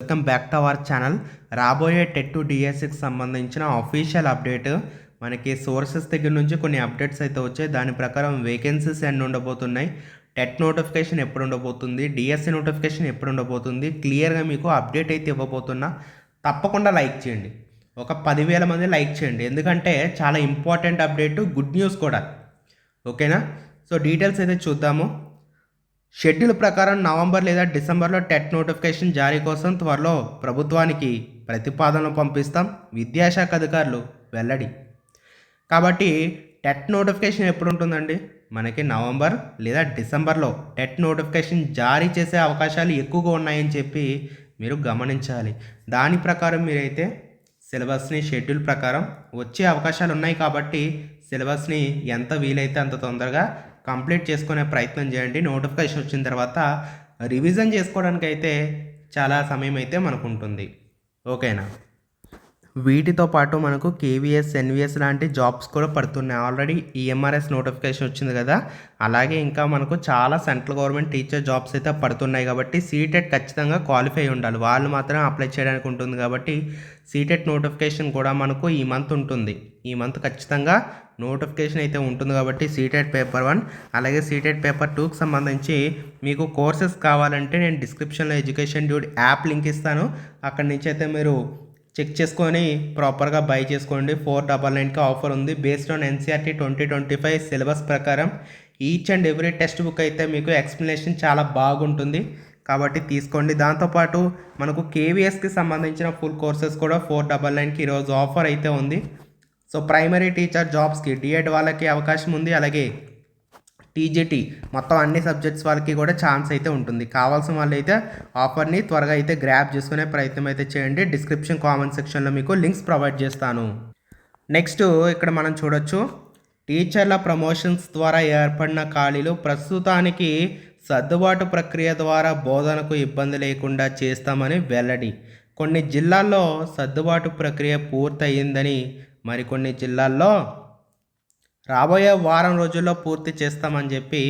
Welcome back to our channel రాబోయే TET to డిఎస్సికి సంబంధించిన అఫీషియల్ అప్డేట్ మనకి సోర్సెస్ దగ్గర నుంచి కొన్ని అప్డేట్స్ అయితే వచ్చాయి. దాని ప్రకారం వేకెన్సీస్ ఎన్ని ఉండబోతున్నాయి? టెట్ నోటిఫికేషన్ ఎప్పుడు ఉండబోతుంది? డిఎస్సి నోటిఫికేషన్ ఎప్పుడు ఉండబోతుంది? క్లియర్గా మీకు అప్డేట్ అయితే ఇవ్వబోతున్నా. తప్పకుండా లైక్ చేయండి. ఒక పదివేల మంది లైక్ చేయండి. ఎందుకంటే చాలా ఇంపార్టెంట్ అప్డేట్ గుడ్ న్యూస్ కూడా. ఓకేనా సో డీటెయిల్స్ అయితే చూద్దాము. షెడ్యూల్ ప్రకారం నవంబర్ లేదా డిసెంబర్లో టెట్ నోటిఫికేషన్ జారీ కోసం త్వరలో ప్రభుత్వానికి ప్రతిపాదనలు పంపిస్తాం. విద్యాశాఖ అధికారులు వెల్లడి. కాబట్టి టెట్ నోటిఫికేషన్ ఎప్పుడు ఉంటుందండి మనకి నవంబర్ లేదా డిసెంబర్లో టెట్ నోటిఫికేషన్ జారీ చేసే అవకాశాలు ఎక్కువగా ఉన్నాయని చెప్పి మీరు గమనించాలి. దాని ప్రకారం మీరైతే సిలబస్ని షెడ్యూల్ ప్రకారం వచ్చే అవకాశాలు ఉన్నాయి కాబట్టి సిలబస్ని ఎంత వీలైతే అంత తొందరగా కంప్లీట్ చేసుకునే ప్రయత్నం చేయండి. నోటిఫికేషన్ వచ్చిన తర్వాత రివిజన్ చేసుకోవడానికి అయితే చాలా సమయం అయితే మనకు ఉంటుంది. ఓకేనా? వీటితో పాటు మనకు కేవీఎస్ ఎన్విఎస్ లాంటి జాబ్స్ కూడా పడుతున్నాయి. ఆల్రెడీ ఈఎంఆర్ఎస్ నోటిఫికేషన్ వచ్చింది కదా. అలాగే ఇంకా మనకు చాలా సెంట్రల్ గవర్నమెంట్ టీచర్ జాబ్స్ అయితే పడుతున్నాయి కాబట్టి సీటెట్ ఖచ్చితంగా క్వాలిఫై ఉండాలి. వాళ్ళు మాత్రం అప్లై చేయడానికి ఉంటుంది కాబట్టి సీటెట్ నోటిఫికేషన్ కూడా మనకు ఈ మంత్ ఉంటుంది. ఈ మంత్ ఖచ్చితంగా నోటిఫికేషన్ అయితే ఉంటుంది కాబట్టి సీటెట్ పేపర్ వన్ అలాగే సీటెట్ పేపర్ టూకి సంబంధించి మీకు కోర్సెస్ కావాలంటే నేను డిస్క్రిప్షన్లో ఎడ్యుకేషన్ డ్యూడ్ యాప్ లింక్ ఇస్తాను. అక్కడి నుంచి అయితే మీరు చెక్ చేసుకొని ప్రాపర్గా బై చేసుకోండి. ఫోర్ డబల్ నైన్కి ఆఫర్ ఉంది. Based on NCERT twenty twenty five syllabus ప్రకారం each and every text book అయితే మీకు ఎక్స్ప్లెనేషన్ చాలా బాగుంటుంది. కాబట్టి తీసుకోండి. దాంతోపాటు మనకు కేవీఎస్కి సంబంధించిన ఫుల్ కోర్సెస్ కూడా ఫోర్ డబల్ నైన్కి ఈరోజు ఆఫర్ అయితే ఉంది. సో ప్రైమరీ టీచర్ జాబ్స్కి డిఎడ్ వాళ్ళకి అవకాశం ఉంది. అలాగే టీజీటీ మొత్తం అన్ని సబ్జెక్ట్స్ వాళ్ళకి కూడా ఛాన్స్ అయితే ఉంటుంది. కావాల్సిన వాళ్ళు అయితే ఆఫర్ని త్వరగా అయితే గ్రాప్ చేసుకునే ప్రయత్నం అయితే చేయండి. డిస్క్రిప్షన్ కామెంట్ సెక్షన్లో మీకు లింక్స్ ప్రొవైడ్ చేస్తాను. నెక్స్ట్ ఇక్కడ మనం చూడొచ్చు. టీచర్ల ప్రమోషన్స్ ద్వారా ఏర్పడిన ఖాళీలు ప్రస్తుతానికి సర్దుబాటు ప్రక్రియ ద్వారా బోధనకు ఇబ్బంది లేకుండా చేస్తామని వెల్లడి. కొన్ని జిల్లాల్లో సర్దుబాటు ప్రక్రియ పూర్తయిందని మరికొన్ని జిల్లాల్లో రాబోయే వారం రోజుల్లో పూర్తి చేస్తామని చెప్పి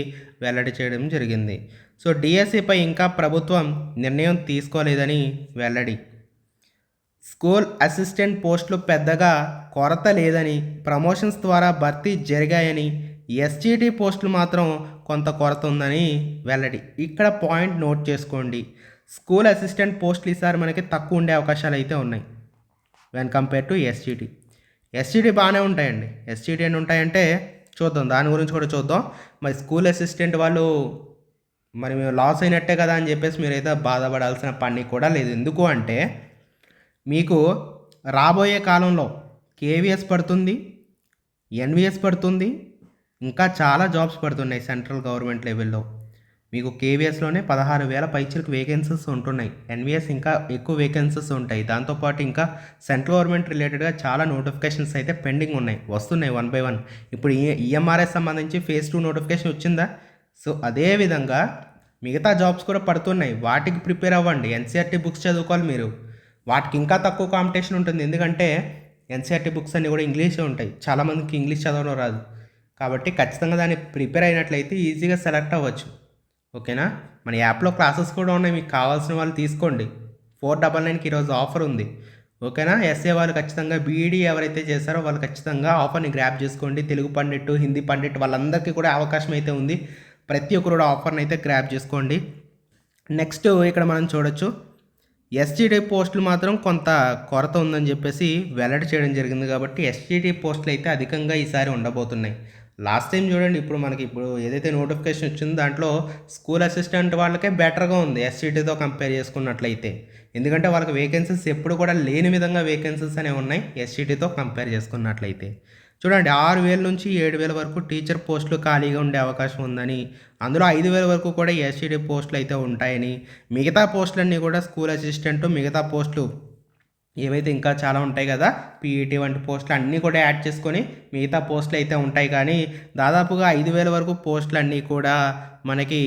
వెల్లడి చేయడం జరిగింది. సో డిఎస్సిపై ఇంకా ప్రభుత్వం నిర్ణయం తీసుకోలేదని వెల్లడి. స్కూల్ అసిస్టెంట్ పోస్టులు పెద్దగా కొరత లేదని ప్రమోషన్స్ ద్వారా భర్తీ జరిగాయని ఎస్జీటీ పోస్టులు మాత్రం కొంత కొరత ఉందని వెల్లడి. ఇక్కడ పాయింట్ నోట్ చేసుకోండి. స్కూల్ అసిస్టెంట్ పోస్టులు ఈసారి మనకి తక్కువ ఉండే అవకాశాలు అయితే ఉన్నాయి. When compare to SGT STD బాగానే ఉంటాయండి. ఎస్టీడీ అని ఉంటాయంటే చూద్దాం. దాని గురించి కూడా చూద్దాం. మరి స్కూల్ అసిస్టెంట్ వాళ్ళు మరి మేము లాస్ అయినట్టే కదా అని చెప్పేసి మీరైతే బాధపడాల్సిన పని కూడా లేదు. ఎందుకు అంటే మీకు రాబోయే కాలంలో కేవీఎస్ పడుతుంది ఎన్విఎస్ పడుతుంది ఇంకా చాలా జాబ్స్ పడుతున్నాయి సెంట్రల్ గవర్నమెంట్ లెవెల్లో. మీకు కేవీఎస్లోనే పదహారు వేల పైచలకు వేకెన్సీస్ ఉంటున్నాయి. ఎన్విఎస్ ఇంకా ఎక్కువ వేకెన్సీస్ ఉంటాయి. దాంతోపాటు ఇంకా సెంట్రల్ గవర్నమెంట్ రిలేటెడ్గా చాలా నోటిఫికేషన్స్ అయితే పెండింగ్ ఉన్నాయి. వస్తున్నాయి వన్ బై వన్ ఇప్పుడు ఈ ఈఎంఆర్ఎస్ సంబంధించి ఫేజ్ టూ నోటిఫికేషన్ వచ్చిందా? సో అదే విధంగా మిగతా జాబ్స్ కూడా పడుతున్నాయి. వాటికి ప్రిపేర్ అవ్వండి. ఎన్సీఆర్టీ బుక్స్ చదువుకోవాలి మీరు. వాటికి ఇంకా తక్కువ కాంపిటీషన్ ఉంటుంది. ఎందుకంటే ఎన్సీఆర్టీ బుక్స్ అన్నీ కూడా ఇంగ్లీషే ఉంటాయి. చాలామందికి ఇంగ్లీష్ చదవడం రాదు. కాబట్టి ఖచ్చితంగా దాన్ని ప్రిపేర్ అయినట్లయితే ఈజీగా సెలెక్ట్ అవ్వచ్చు. ఓకేనా? మన యాప్లో క్లాసెస్ కూడా ఉన్నాయి. మీకు కావాల్సిన వాళ్ళు తీసుకోండి. ఫోర్ డబల్ నైన్కి ఈరోజు ఆఫర్ ఉంది. ఓకేనా? ఎస్ఏ వాళ్ళు ఖచ్చితంగా బీఈడీ ఎవరైతే చేస్తారో వాళ్ళు ఖచ్చితంగా ఆఫర్ని గ్రాప్ చేసుకోండి. తెలుగు పండిట్ హిందీ పండిట్ వాళ్ళందరికీ కూడా అవకాశం అయితే ఉంది. ప్రతి ఒక్కరు కూడా ఆఫర్ని అయితే గ్రాప్ చేసుకోండి. నెక్స్ట్ ఇక్కడ మనం చూడొచ్చు. ఎస్టీడీ పోస్టులు మాత్రం కొంత కొరత ఉందని చెప్పేసి వెల్లడి చేయడం జరిగింది కాబట్టి ఎస్టీడీ పోస్టులు అయితే అధికంగా ఈసారి ఉండబోతున్నాయి. లాస్ట్ టైం చూడండి ఇప్పుడు మనకి ఇప్పుడు ఏదైతే నోటిఫికేషన్ వచ్చిందో దాంట్లో స్కూల్ అసిస్టెంట్ వాళ్ళకే బెటర్గా ఉంది ఎస్సీటీతో కంపేర్ చేసుకున్నట్లయితే. ఎందుకంటే వాళ్ళకి వేకెన్సీస్ ఎప్పుడు కూడా లేని విధంగా వేకెన్సీస్ అనేవి ఉన్నాయి ఎస్సీటీతో కంపేర్ చేసుకున్నట్లయితే. చూడండి ఆరు వేల నుంచి ఏడు వేల వరకు టీచర్ పోస్టులు ఖాళీగా ఉండే అవకాశం ఉందని అందులో ఐదు వేల వరకు కూడా ఎస్సీడీ పోస్టులు అయితే ఉంటాయని మిగతా పోస్టులన్నీ కూడా స్కూల్ అసిస్టెంట్ మిగతా పోస్టులు ఏవైతే ఇంకా చాలా ఉంటాయి కదా పీఈటీ వంటి పోస్టులు అన్నీ కూడా యాడ్ చేసుకొని మిగతా పోస్టులు అయితే ఉంటాయి. కానీ దాదాపుగా ఐదు వేల వరకు పోస్టులు అన్నీ కూడా మనకి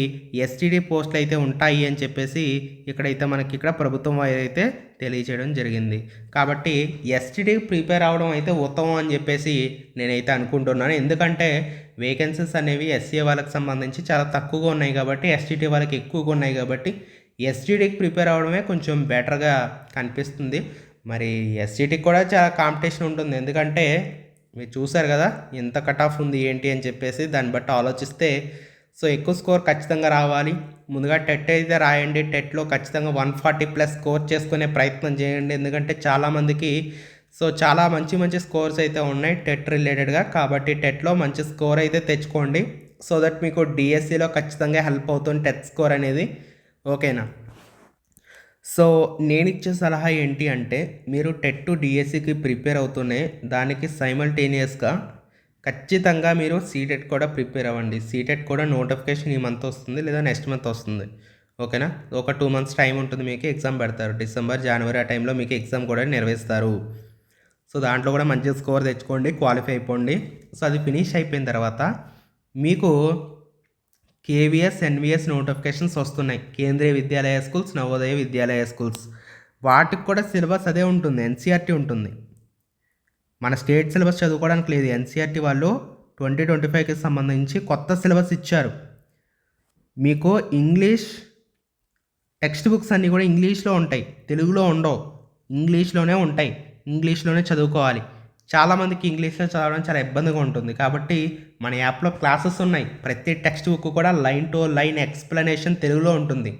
ఎస్టీడీ పోస్టులు అయితే ఉంటాయి అని చెప్పేసి ఇక్కడైతే మనకి ఇక్కడ ప్రభుత్వం వారు అయితే తెలియచేయడం జరిగింది. కాబట్టి ఎస్టీడీ ప్రిపేర్ అవ్వడం అయితే ఉత్తమం అని చెప్పేసి నేనైతే అనుకుంటున్నాను. ఎందుకంటే వేకెన్సీస్ అనేవి ఎస్సీ వాళ్ళకి సంబంధించి చాలా తక్కువగా ఉన్నాయి కాబట్టి ఎస్టీటీ వాళ్ళకి ఎక్కువగా ఉన్నాయి కాబట్టి ఎస్టీడీకి ప్రిపేర్ అవ్వడమే కొంచెం బెటర్గా కనిపిస్తుంది. మరి ఎస్సీటీకి కూడా చాలా కాంపిటీషన్ ఉంటుంది. ఎందుకంటే మీరు చూసారు కదా ఎంత కట్ ఆఫ్ ఉంది ఏంటి అని చెప్పేసి దాన్ని బట్టి ఆలోచిస్తే సో ఎక్కువ స్కోర్ ఖచ్చితంగా రావాలి. ముందుగా టెట్ అయితే రాయండి. టెట్లో ఖచ్చితంగా వన్ ఫార్టీ ప్లస్ స్కోర్ చేసుకునే ప్రయత్నం చేయండి. ఎందుకంటే చాలామందికి సో చాలా మంచి మంచి స్కోర్స్ అయితే ఉన్నాయి టెట్ రిలేటెడ్గా కాబట్టి టెట్లో మంచి స్కోర్ అయితే తెచ్చుకోండి. సో దట్ మీకు డిఎస్సిలో ఖచ్చితంగా హెల్ప్ అవుతుంది టెట్ స్కోర్ అనేది. ఓకేనా సో నేను ఇచ్చే సలహా ఏంటి అంటే మీరు టెట్ టు డిఎస్సికి ప్రిపేర్ అవుతూనే దానికి సైమల్టేనియస్గా ఖచ్చితంగా మీరు సీటెట్ కూడా ప్రిపేర్ అవ్వండి. సీటెట్ కూడా నోటిఫికేషన్ ఈ మంత్ వస్తుంది లేదా నెక్స్ట్ మంత్ వస్తుంది. ఓకేనా? ఒక టూ మంత్స్ టైం ఉంటుంది మీకు ఎగ్జామ్ పెడతారు. డిసెంబర్ జనవరి ఆ టైంలో మీకు ఎగ్జామ్ కూడా నిర్వహిస్తారు సో దాంట్లో కూడా మంచి స్కోర్ తెచ్చుకోండి క్వాలిఫై అయిపోండి. సో అది ఫినిష్ అయిపోయిన తర్వాత మీకు కేవీఎస్ ఎన్విఎస్ నోటిఫికేషన్స్ వస్తున్నాయి. Kendriya Vidyalaya schools Navodaya Vidyalaya schools. వాటికి కూడా సిలబస్ అదే ఉంటుంది ఎన్సీఆర్టీ ఉంటుంది. మన స్టేట్ సిలబస్ చదువుకోవడానికి లేదు. ఎన్సీఆర్టీ వాళ్ళు ట్వంటీ ట్వంటీ ఫైవ్కి సంబంధించి కొత్త సిలబస్ ఇచ్చారు. మీకు ఇంగ్లీష్ టెక్స్ట్ బుక్స్ అన్నీ కూడా ఇంగ్లీష్లో ఉంటాయి. తెలుగులో ఉండవు. ఇంగ్లీష్లోనే ఉంటాయి. ఇంగ్లీష్లోనే చదువుకోవాలి. చాలామందికి ఇంగ్లీష్లో చదవడం చాలా ఇబ్బందిగా ఉంటుంది. కాబట్టి మన యాప్లో క్లాసెస్ ఉన్నాయి. ప్రతి టెక్స్ట్ బుక్ కూడా లైన్ టు లైన్ ఎక్స్ప్లెనేషన్ తెలుగులో ఉంటుంది.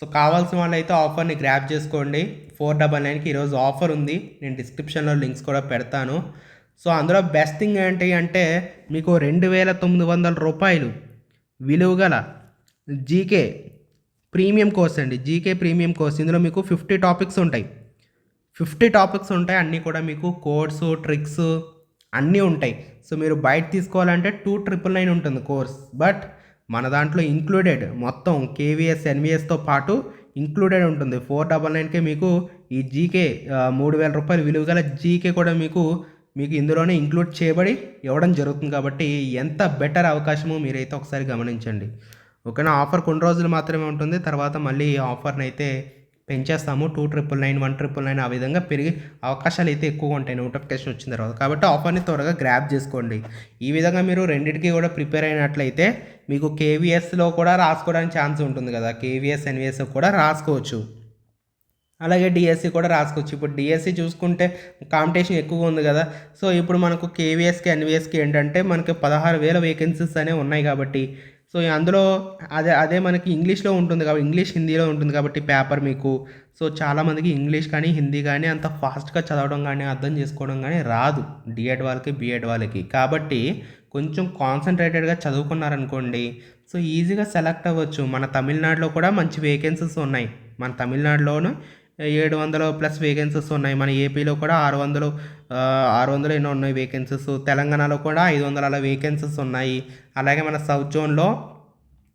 సో కావాల్సిన వాళ్ళు అయితే ఆఫర్ని గ్రాప్ చేసుకోండి. ఫోర్ డబల్ నైన్కి ఈరోజు ఆఫర్ ఉంది. నేను డిస్క్రిప్షన్లో లింక్స్ కూడా పెడతాను. సో అందులో బెస్ట్ థింగ్ ఏంటి అంటే మీకు రెండు వేల తొమ్మిది వందల రూపాయలు విలువగల జీకే ప్రీమియం కోర్స్ అండి. జీకే ప్రీమియం కోర్స్ ఇందులో మీకు ఫిఫ్టీ టాపిక్స్ ఉంటాయి. ఫిఫ్టీ టాపిక్స్ ఉంటాయి. అన్నీ కూడా మీకు కోడ్స్ ట్రిక్స్ అన్నీ ఉంటాయి. సో మీరు బయట తీసుకోవాలంటే టూ ట్రిపుల్ నైన్ ఉంటుంది కోర్స్. బట్ మన దాంట్లో ఇంక్లూడెడ్ మొత్తం కేవీఎస్ ఎన్విఎస్తో పాటు ఇంక్లూడెడ్ ఉంటుంది. ఫోర్ డబల్ నైన్కే మీకు ఈ జీకే మూడు వేల రూపాయలు విలువ గల జీకే కూడా మీకు మీకు ఇందులోనే ఇంక్లూడ్ చేయబడి ఇవ్వడం జరుగుతుంది కాబట్టి ఎంత బెటర్ అవకాశమో మీరైతే ఒకసారి గమనించండి. ఓకేనా? ఆఫర్ కొన్ని రోజులు మాత్రమే ఉంటుంది. తర్వాత మళ్ళీ ఈ ఆఫర్ని అయితే పెంచేస్తాము. Two triple nine one triple nine ఆ విధంగా పెరిగి అవకాశాలు అయితే ఎక్కువగా ఉంటాయి. నోటిఫికేషన్ వచ్చిన తర్వాత కాబట్టి ఆఫర్ని త్వరగా గ్రాప్ చేసుకోండి. ఈ విధంగా మీరు రెండింటికి కూడా ప్రిపేర్ అయినట్లయితే మీకు కేవీఎస్లో కూడా రాసుకోవడానికి ఛాన్స్ ఉంటుంది కదా. కేవీఎస్ ఎన్విఎస్ కూడా రాసుకోవచ్చు. అలాగే డిఎస్సి కూడా రాసుకోవచ్చు. ఇప్పుడు డిఎస్సి చూసుకుంటే కాంపిటీషన్ ఎక్కువగా ఉంది కదా. సో ఇప్పుడు మనకు కేవీఎస్కి ఎన్విఎస్కి ఏంటంటే మనకి పదహారు వేల వేకెన్సీస్ అనేవి ఉన్నాయి కాబట్టి సో అందులో అదే అదే మనకి ఇంగ్లీష్లో ఉంటుంది కాబట్టి ఇంగ్లీష్ హిందీలో ఉంటుంది కాబట్టి పేపర్ మీకు. సో చాలామందికి ఇంగ్లీష్ కానీ హిందీ కానీ అంత ఫాస్ట్గా చదవడం కానీ అర్థం చేసుకోవడం కానీ రాదు. డిఎడ్ వాళ్ళకి బిఎడ్ వాళ్ళకి. కాబట్టి కొంచెం కాన్సన్ట్రేటెడ్గా చదువుకున్నారనుకోండి సో ఈజీగా సెలెక్ట్ అవ్వచ్చు. మన తమిళనాడులో కూడా మంచి వేకెన్సీస్ ఉన్నాయి. మన తమిళనాడులోను ఏడు వందల ప్లస్ వేకెన్సీస్ ఉన్నాయి. మన ఏపీలో కూడా ఆరు వందలు ఆరు వందలు ఎన్నో ఉన్నాయి వేకెన్సీస్ తెలంగాణలో కూడా ఐదు వందల అలా వేకెన్సీస్ ఉన్నాయి. అలాగే మన సౌత్ జోన్లో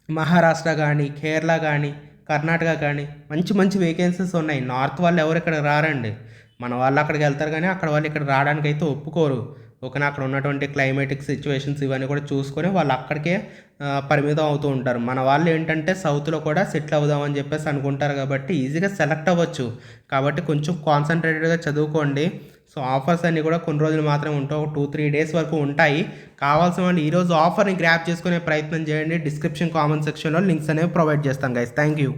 మహారాష్ట్ర కానీ కేరళ కానీ కర్ణాటక కానీ మంచి మంచి వేకెన్సీస్ ఉన్నాయి. నార్త్ వాళ్ళు ఎవరు ఇక్కడ రారండి? మన వాళ్ళు అక్కడికి వెళ్తారు కానీ అక్కడ వాళ్ళు ఇక్కడ రావడానికి అయితే ఒప్పుకోరు. ఓకేనా అక్కడ ఉన్నటువంటి క్లైమేటిక్ సిచ్యువేషన్స్ ఇవన్నీ కూడా చూసుకొని వాళ్ళు అక్కడికే పరిమితం అవుతూ ఉంటారు. మన వాళ్ళు ఏంటంటే సౌత్లో కూడా సెటిల్ అవుదామని చెప్పేసి అనుకుంటారు కాబట్టి ఈజీగా సెలెక్ట్ అవ్వచ్చు. కాబట్టి కొంచెం కాన్సన్ట్రేటెడ్గా చదువుకోండి. సో ఆఫర్స్ అన్నీ కూడా కొన్ని రోజులు మాత్రమే ఉంటాయి. ఒక టూ త్రీ డేస్ వరకు ఉంటాయి. కావాల్సిన వాళ్ళు ఈరోజు ఆఫర్ని గ్రాప్ చేసుకునే ప్రయత్నం చేయండి. డిస్క్రిప్షన్ కామెంట్ సెక్షన్లో లింక్స్ అనేవి ప్రొవైడ్ చేస్తాం గైస్ థ్యాంక్ యూ